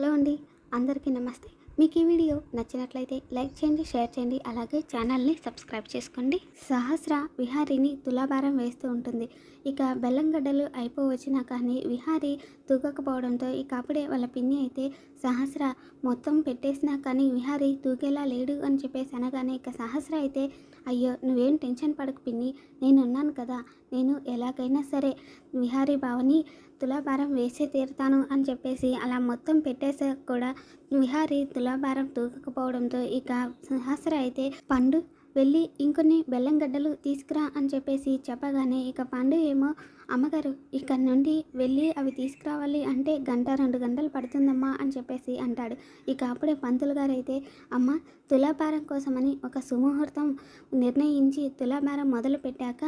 Hello అండి అందరికీ నమస్తే. మీకు ఈ వీడియో నచ్చినట్లయితే లైక్ చేయండి షేర్ చేయండి అలాగే ఛానల్ని సబ్స్క్రైబ్ చేసుకోండి. సహస్ర విహారీని తులాభారం వేస్తూ ఉంటుంది. ఇక బెల్లంగడ్డలు అయిపోవచ్చినా కానీ విహారీ తూగకపోవడంతో ఇక అప్పుడే వాళ్ళ పిన్ని అయితే సహస్ర మొత్తం పెట్టేసినా కానీ విహారీ తూగేలా లేడు అని చెప్పేసి అనగానే ఇక సహస్ర అయితే అయ్యో నువ్వేం టెన్షన్ పడకు పిన్ని నేను ఉన్నాను కదా నేను ఎలాగైనా సరే విహారీ బావని తులాభారం వేసే తీరుతాను అని చెప్పేసి అలా మొత్తం పెట్టేసాక కూడా విహారీ తులాభారం తూకకపోవడంతో ఇక సహస్ర అయితే పండు వెళ్ళి ఇంకొన్ని బెల్లం గడ్డలు తీసుకురా అని చెప్పేసి చెప్పగానే ఇక పండు ఏమో అమ్మగారు ఇక్కడ నుండి వెళ్ళి అవి తీసుకురావాలి అంటే గంట రెండు గంటలు పడుతుందమ్మా అని చెప్పేసి అంటాడు. ఇక అప్పుడే పంతులు గారు అయితే అమ్మ తులాభారం కోసమని ఒక సుముహూర్తం నిర్ణయించి తులాభారం మొదలు పెట్టాక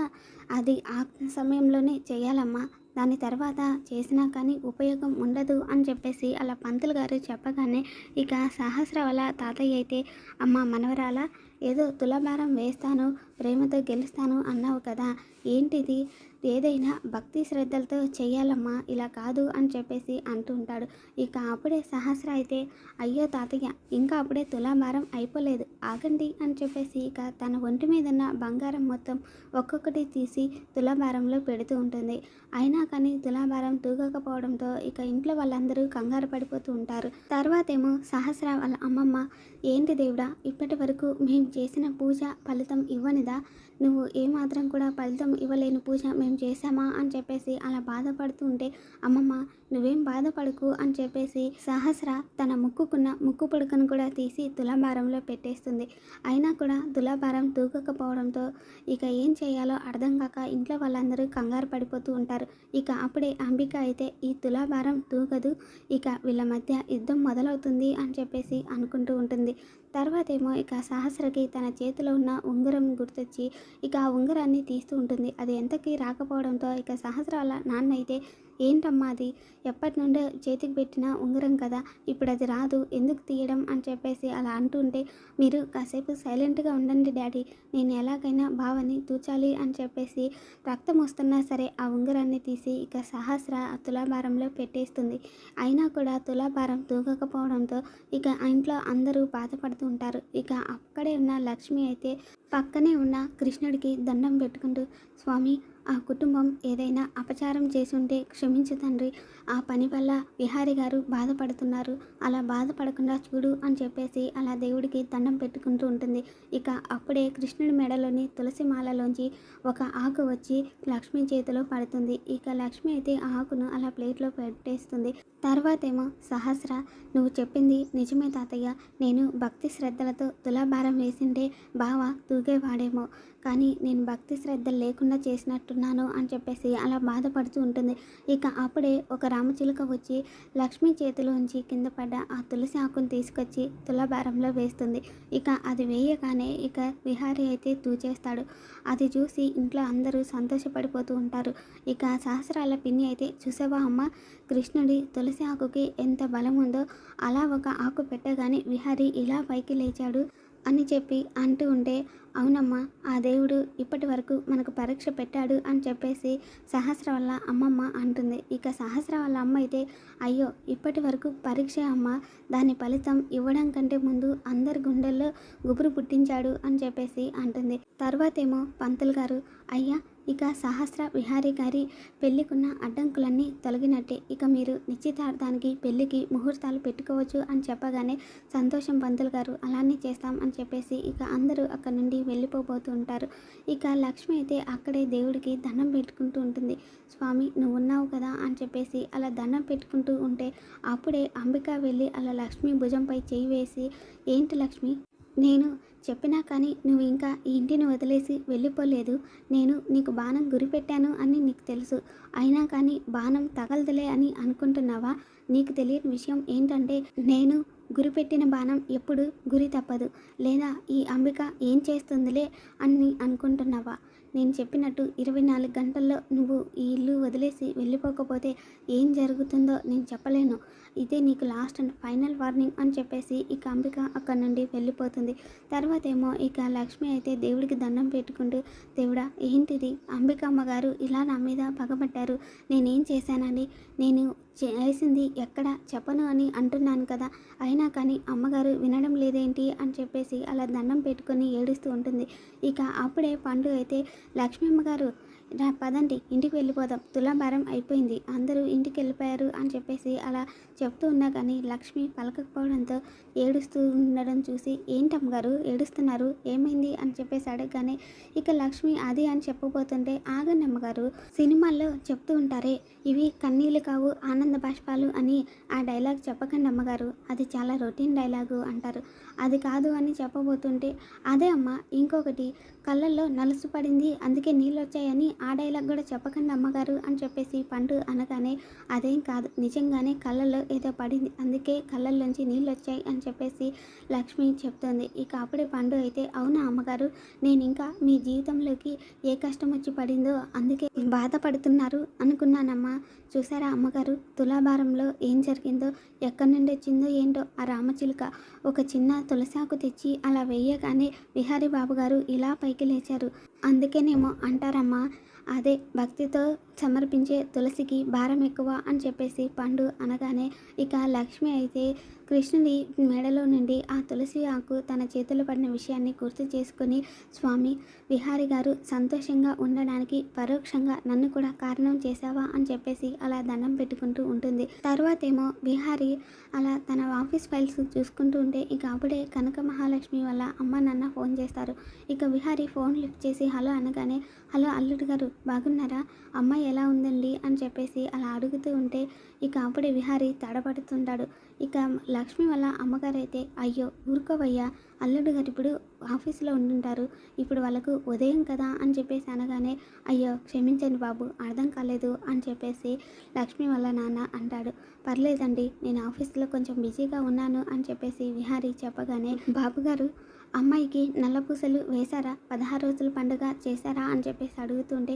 అది ఆ సమయంలోనే చేయాలమ్మా దాని తర్వాత చేసినా కానీ ఉపయోగం ఉండదు అని చెప్పేసి అలా పంతులు గారు చెప్పగానే ఇక సహస్ర తాతయ్య అయితే అమ్మ మనవరాల ఏదో తులాభారం వేస్తాను ప్రేమతో గెలుస్తాను అన్నావు కదా ఏంటిది? ఏదైనా భక్తి శ్రద్ధలతో చేయాలమ్మా ఇలా కాదు అని చెప్పేసి అంటూ ఉంటాడు. ఇక అప్పుడే సహస్ర అయితే అయ్యో తాతయ్య ఇంకా అప్పుడే తులాభారం అయిపోలేదు ఆగండి అని చెప్పేసి ఇక తన ఒంటి మీద ఉన్న బంగారం మొత్తం ఒక్కొక్కటి తీసి తులాభారంలో పెడుతూ ఉంటుంది. అయినా కానీ తులాభారం తూగకపోవడంతో ఇక ఇంట్లో వాళ్ళందరూ కంగారు పడిపోతూ ఉంటారు. తర్వాతేమో సహస్ర వాళ్ళ అమ్మమ్మ ఏంటి దేవుడా ఇప్పటి వరకు మేము చేసిన పూజ ఫలితం ఇవ్వనిదా? నువ్వు ఏమాత్రం కూడా ఫలితం ఇవ్వలేని పూజ మేము చేశామా అని చెప్పేసి అలా బాధపడుతూ ఉంటే అమ్మమ్మ నువ్వేం బాధపడకు అని చెప్పేసి సహస్ర తన ముక్కుకున్న ముక్కు పుడకను కూడా తీసి తులాభారంలో పెట్టేస్తుంది. అయినా కూడా తులాభారం తూకకపోవడంతో ఇక ఏం చేయాలో అర్థం కాక ఇంట్లో వాళ్ళందరూ కంగారు పడిపోతూ ఉంటారు. ఇక అప్పుడే అంబిక అయితే ఈ తులాభారం తూగదు ఇక వీళ్ళ మధ్య యుద్ధం మొదలవుతుంది అని చెప్పేసి అనుకుంటూ ఉంటుంది. తర్వాత ఏమో ఇక సహస్రకి తన చేతిలో ఉన్న ఉంగరం గుర్తొచ్చి ఇక ఆ ఉంగరాన్ని తీస్తూ ఉంటుంది. అది ఎంతకీ రాకపోవడంతో ఇక సహస్ర వాళ్ళ నాన్న అయితే ఏంటమ్మా అది? ఎప్పటి నుండో చేతికి పెట్టిన ఉంగరం కదా ఇప్పుడు అది రాదు ఎందుకు తీయడం అని చెప్పేసి అలా అంటుంటే మీరు కాసేపు సైలెంట్గా ఉండండి డాడీ నేను ఎలాగైనా భావని తూచాలి అని చెప్పేసి రక్తం వస్తున్నా సరే ఆ ఉంగరాన్ని తీసి ఇక సహస్ర ఆ తులాభారంలో పెట్టేస్తుంది. అయినా కూడా తులాభారం తూగకపోవడంతో ఇక ఆ ఇంట్లో అందరూ బాధపడుతూ ఉంటారు. ఇక అక్కడే ఉన్న లక్ష్మి అయితే పక్కనే ఉన్న కృష్ణుడికి దండం పెట్టుకుంటూ స్వామి ఆ కుటుంబం ఏదైనా అపచారం చేసుంటే క్షమించు తండ్రి. ఆ పని వల్ల విహారి గారు బాధపడుతున్నారు. అలా బాధపడకుండా చూడు అని చెప్పేసి అలా దేవుడికి దండం పెట్టుకుంటూ ఉంటుంది. ఇక అప్పుడే కృష్ణుడి మెడలోని తులసి మాలలోంచి ఒక ఆకు వచ్చి లక్ష్మి చేతిలో పడుతుంది. ఇక లక్ష్మి అయితే ఆ ఆకును అలా ప్లేట్లో పెట్టేస్తుంది. తర్వాతేమో సహస్ర నువ్వు చెప్పింది నిజమే తాతయ్య. నేను భక్తి శ్రద్ధలతో తులాభారం వేసింటే బావ వాడేమో. కానీ నేను భక్తి శ్రద్ధ లేకుండా చేసినట్టున్నాను అని చెప్పేసి అలా బాధపడుతూ ఉంటుంది. ఇక అప్పుడే ఒక రామచిలుక వచ్చి లక్ష్మి చేతిలోంచి కింద పడ్డ ఆ తులసి ఆకును తీసుకొచ్చి తులాభారంలో వేస్తుంది. ఇక అది వేయగానే ఇక విహారీ అయితే తూచేస్తాడు. అది చూసి ఇంట్లో అందరూ సంతోషపడిపోతూ ఉంటారు. ఇక సహస్రాల పిన్ని అయితే చూసావా అమ్మ కృష్ణుడి తులసి ఆకుకి ఎంత బలం ఉందో అలా ఒక ఆకు పెట్టగానే విహారీ ఇలా పైకి లేచాడు. అని చెప్పి అంటూ ఉంటే అవునమ్మా ఆ దేవుడు ఇప్పటి వరకు మనకు పరీక్ష పెట్టాడు అని చెప్పేసి సహస్ర వల్ల అమ్మమ్మ అంటుంది. ఇక సహస్ర వాళ్ళ అమ్మ అయితే అయ్యో ఇప్పటి వరకు పరీక్ష అమ్మ. దాని ఫలితం ఇవ్వడం కంటే ముందు అందరి గుండెల్లో గుబురు పుట్టించాడు అని చెప్పేసి అంటుంది. తర్వాతేమో పంతులు గారు అయ్యా ఇక సహస్ర విహారీ గారి పెళ్ళికున్న అడ్డంకులన్నీ తొలగినట్టే. ఇక మీరు నిశ్చితార్థానికి పెళ్ళికి ముహూర్తాలు పెట్టుకోవచ్చు అని చెప్పగానే సంతోషం పంతులు గారు అలానే చేస్తాం అని చెప్పేసి ఇక అందరూ అక్కడ నుండి వెళ్ళిపోబోతూ ఉంటారు. ఇక లక్ష్మి అయితే అక్కడే దేవుడికి దండం పెట్టుకుంటూ ఉంటుంది. స్వామి నువ్వు ఉన్నావు కదా అని చెప్పేసి అలా దండం పెట్టుకుంటూ ఉంటే అప్పుడే అంబిక వెళ్ళి అలా లక్ష్మి భుజంపై చేయి వేసి ఏంటి లక్ష్మి నేను చెప్పినా కానీ నువ్వు ఇంకా ఈ ఇంటిని వదిలేసి వెళ్ళిపోలేదు. నేను నీకు బాణం గురిపెట్టాను అని నీకు తెలుసు. అయినా కానీ బాణం తగలదులే అని అనుకుంటున్నావా? నీకు తెలియని విషయం ఏంటంటే నేను గురిపెట్టిన బాణం ఎప్పుడు గురి తప్పదు. లేదా ఈ అంబిక ఏం చేస్తుందిలే అని అనుకుంటున్నావా? నేను చెప్పినట్టు ఇరవై నాలుగు గంటల్లో నువ్వు ఈ ఇల్లు వదిలేసి వెళ్ళిపోకపోతే ఏం జరుగుతుందో నేను చెప్పలేను. ఇదే నీకు లాస్ట్ అండ్ ఫైనల్ వార్నింగ్ అని చెప్పేసి ఇక అంబిక అక్కడ నుండి వెళ్ళిపోతుంది. తర్వాత ఏమో ఇక లక్ష్మి అయితే దేవుడికి దండం పెట్టుకుంటూ దేవుడా ఏంటిది? అంబిక అమ్మగారు ఇలా నా మీద పగబట్టారు. నేనేం చేశానని నేను చేసింది ఎక్కడ? చెప్పను అని అంటున్నాను కదా. అయినా కానీ అమ్మగారు వినడం లేదేంటి? అని చెప్పేసి అలా దండం పెట్టుకొని ఏడుస్తూ ఉంటుంది. ఇక అప్పుడే పండు అయితే లక్ష్మీ అమ్మగారు రా పదండి ఇంటికి వెళ్ళిపోదాం. తులాభారం అయిపోయింది. అందరూ ఇంటికి వెళ్ళిపోయారు అని చెప్పేసి అలా చెప్తూ ఉన్నా కానీ లక్ష్మి పలకకపోవడంతో ఏడుస్తూ ఉండడం చూసి ఏంటమ్మగారు ఏడుస్తున్నారు? ఏమైంది? అని చెప్పేసి అడగగానే ఇక లక్ష్మి అది అని చెప్పబోతుంటే ఆగండి అమ్మగారు. సినిమాల్లో చెప్తూ ఉంటారే ఇవి కన్నీళ్ళు కావు ఆనంద బాష్పాలు అని ఆ డైలాగ్ చెప్పకండి అమ్మగారు. అది చాలా రొటీన్ డైలాగు అంటారు. అది కాదు అని చెప్పబోతుంటే అదే అమ్మ ఇంకొకటి. కళ్ళల్లో నలుసు పడింది అందుకే నీళ్ళు వచ్చాయని ఆ డైలాగ్ కూడా చెప్పకండి అమ్మగారు అని చెప్పేసి పండు అనగానే అదేం కాదు నిజంగానే కళ్ళల్లో ఏదో పడింది అందుకే కళ్ళల్లోంచి నీళ్ళు వచ్చాయి అని చెప్పేసి లక్ష్మి చెప్తుంది. ఇక అప్పుడే పండు అయితే అవునా అమ్మగారు నేను ఇంకా మీ జీవితంలోకి ఏ కష్టం వచ్చి పడిందో అందుకే బాధపడుతున్నారు అనుకున్నానమ్మా. చూసారా అమ్మగారు తులాభారంలో ఏం జరిగిందో ఎక్కడి నుండి వచ్చిందో ఏంటో ఆ రామచిలుక ఒక చిన్న తులసాకు తెచ్చి అలా వేయగానే విహారీ బాబు గారు ఇలా పైకి లేచారు. అందుకేనేమో అంటారమ్మా అదే భక్తితో సమర్పించే తులసికి భారం ఎక్కువ అని చెప్పేసి పండు అనగానే ఇక లక్ష్మి అయితే కృష్ణుడి మెడలో నుండి ఆ తులసి ఆకు తన చేతిలో పడిన విషయాన్ని గుర్తు చేసుకుని స్వామి విహారి గారు సంతోషంగా ఉండడానికి పరోక్షంగా నన్ను కూడా కారణం చేశావా? అని చెప్పేసి అలా దండం పెట్టుకుంటూ ఉంటుంది. తర్వాత ఏమో విహారి అలా తన ఆఫీస్ ఫైల్స్ చూసుకుంటూ ఉంటే ఇక అప్పుడే కనక మహాలక్ష్మి వల్ల అమ్మ నాన్న ఫోన్ చేస్తారు. ఇక విహారి ఫోన్ లిఫ్ట్ చేసి హలో అనగానే హలో అల్లుడు గారు బాగున్నారా? అమ్మాయి ఎలా ఉందండి అని చెప్పేసి అలా అడుగుతూ ఉంటే ఇక అప్పుడే విహారి తడబడుతుంటాడు ఇక లక్ష్మి వల్ల అమ్మగారు అయితే అయ్యో ఊరుకోవయ్యా అల్లుడు గారు ఇప్పుడు ఆఫీస్లో ఉండుంటారు. ఇప్పుడు వాళ్ళకు ఉదయం కదా అని చెప్పేసి అనగానే అయ్యో క్షమించండి బాబు అర్థం కాలేదు అని చెప్పేసి లక్ష్మి వాళ్ళ నాన్న అంటాడు. పర్లేదండి నేను ఆఫీస్లో కొంచెం బిజీగా ఉన్నాను అని చెప్పేసి విహారీ చెప్పగానే బాబు గారు అమ్మాయికి నల్లపూసలు వేశారా? పదహారు రోజుల పండుగ చేశారా? అని చెప్పేసి అడుగుతుంటే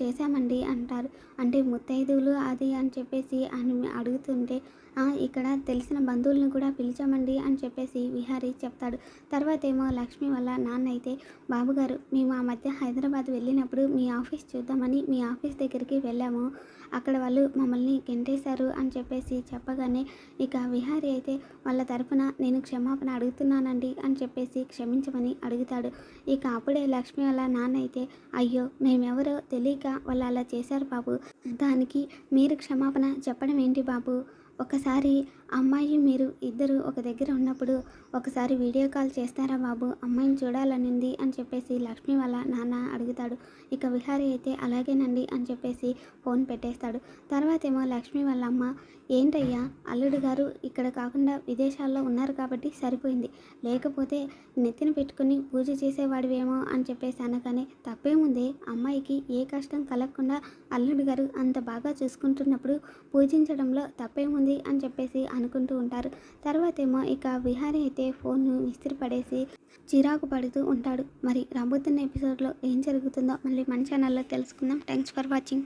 చేశామండి అంటారు. అంటే ముత్తైదువులు అది అని చెప్పేసి అని అడుగుతుంటే ఇక్కడ తెలిసిన బంధువులను కూడా పిలిచామండి అని చెప్పేసి విహారీ చెప్తాడు. తర్వాత ఏమో లక్ష్మి వల్ల నాన్న అయితే బాబుగారు మేము ఆ మధ్య హైదరాబాద్ వెళ్ళినప్పుడు మీ ఆఫీస్ చూద్దామని మీ ఆఫీస్ దగ్గరికి వెళ్ళాము. అక్కడ వాళ్ళు మమ్మల్ని గెంటేశారు అని చెప్పేసి చెప్పగానే ఇక విహారీ అయితే వాళ్ళ తరఫున నేను క్షమాపణ అడుగుతున్నానండి అని చెప్పేసి క్షమించమని అడుగుతాడు. ఇక అప్పుడే లక్ష్మి వాళ్ళ నాన్న అయితే అయ్యో మేమెవరో తెలియక వాళ్ళు అలా చేశారు బాబు. దానికి మీరు క్షమాపణ చెప్పడం ఏంటి బాబు? ఒకసారి అమ్మాయి మీరు ఇద్దరు ఒక దగ్గర ఉన్నప్పుడు ఒకసారి వీడియో కాల్ చేస్తారా బాబు? అమ్మాయిని చూడాలనింది అని చెప్పేసి లక్ష్మి వాళ్ళ నాన్న అడుగుతాడు. ఇక విహారీ అయితే అలాగేనండి అని చెప్పేసి ఫోన్ పెట్టేస్తాడు. తర్వాత ఏమో లక్ష్మి వాళ్ళ అమ్మ ఏంటయ్యా అల్లుడు గారు ఇక్కడ కాకుండా విదేశాల్లో ఉన్నారు కాబట్టి సరిపోయింది. లేకపోతే నెత్తిన పెట్టుకుని పూజ చేసేవాడివేమో అని చెప్పేసి అనగానే తప్పేముందే? అమ్మాయికి ఏ కష్టం కలగకుండా అల్లుడు గారు అంత బాగా చూసుకుంటున్నప్పుడు పూజించడంలో తప్పేముంది? అని చెప్పేసి అనుకుంటూ ఉంటారు. తర్వాత ఏమో ఇక విహారీ అయితే ఫోన్ను విసిరి పడేసి చిరాకు పడుతూ ఉంటాడు. మరి రాబోతున్న ఎపిసోడ్లో ఏం జరుగుతుందో మళ్ళీ మన ఛానల్లో తెలుసుకుందాం. Thanks for watching